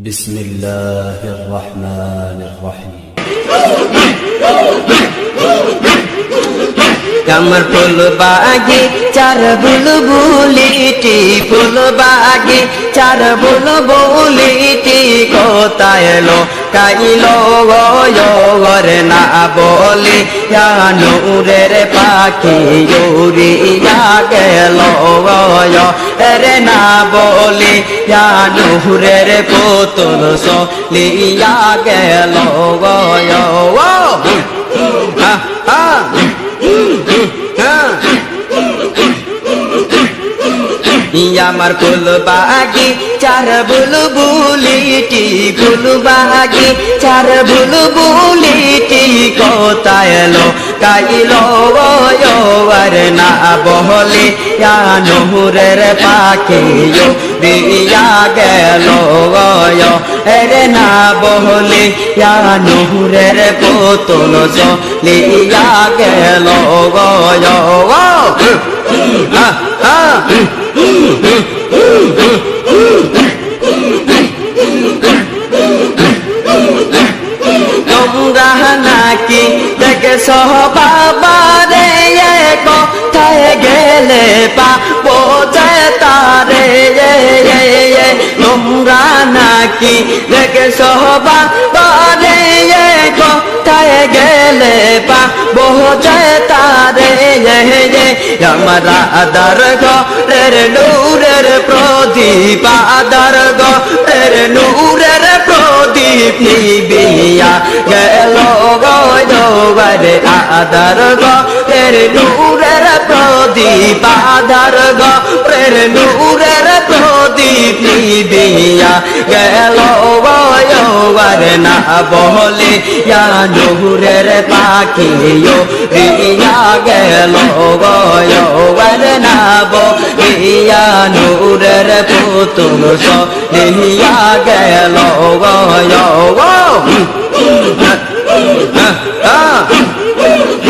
بسم الله الرحمن الرحيم কামর ফুল বাগে চার বুল বুলিটি ফুল বাগে চার বুল বুলিটি কোথায় লো কাইল গর না বলে নূরের পাখি ইয়া গেল রে না বলি নূরের পুতুল সলিয়া গেল আমার ফুল বাগি চার বুল বুলিটি ফুল বাগি চার বুল বুলিটি কোথায় এলো কাইলো আর না বহলে নহরের পাখি দিয়া গেল এরে না বহলে নহরের পুতুল লিয়া গেল গয় তোমরা দেখে সহ বাবারে কোথায় গেলে পা বোঝে তারে তোমরা নাকি দেখে সহ বাবারে কোথায় গেলে পা বোঝে তারে আমার আদার গরের নূরের প্রদীপ আদার গরের নূরের প্রদীপ নিবিয়া গেল গরে আদার গরের নূরের প্রদীপ আদার গরের নূরের প্রদীপ নিবিয়া গেল গরে না বহলে, ইয়া নূরের পাখি রিয়া গেল গরে না বলিয়া নূরের পুতুল সলিয়া গেল ah, ah.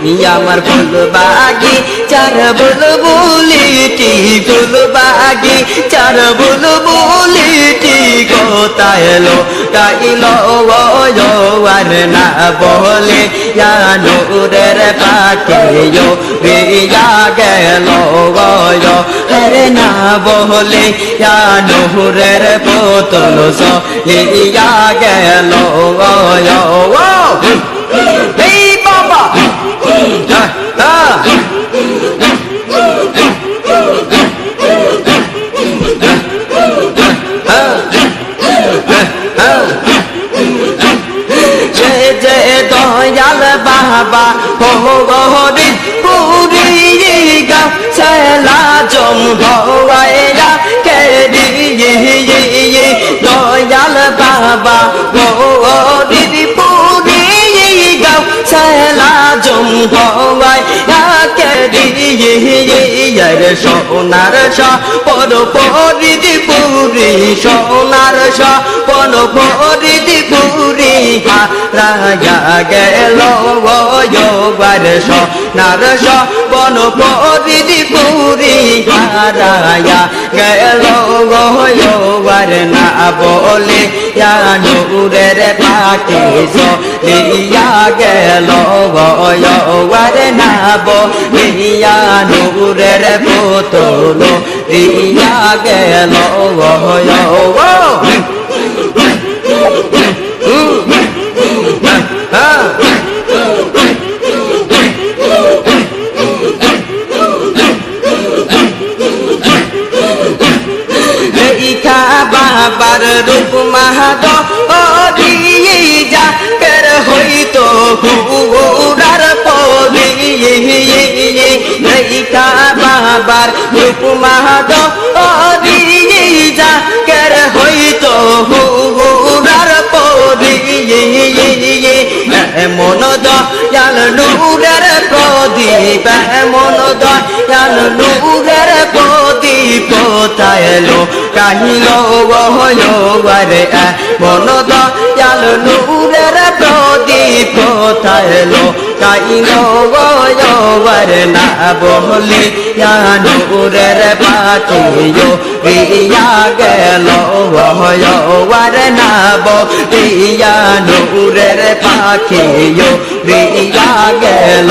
আমার ফুল বাগি চার বুল বুলিটি ফুল বাগি চার বুল বুলিটি কোথায় এলো? কাইলো আর না বলে নূরের পাখিও রিয়া গেল হরে না বলে নূরের পুতুল সলিয়া গেল যে দয়াল বাবা হো গহরি পুরি গা সেলা জম সোনার সন পরিদি পুরি সোনার সন পরিদি পুরি রাজা গেল সোনার সপন পরিদি পুরি রাজা গেল বার না বলে নূরের পাখি লিয়া গেল বার না বলিয়া নূরের পুতুল দিয়া গেল ইখা যা কের হইতো হুরার পদি। বাবার রূপ এমন দয়াল নূরের প্রদীপ, এমন দয়াল নূরের প্রদীপ, কোথায় এলো? কাহিল বারে এমন দয়াল প্রদীপ কোথায় লো কাইনো গোয়বার না বলে নূরের পাখিও রিয়া গেল। ওয়ার না বিয়া নূরের পাখিও রিয়া গেল।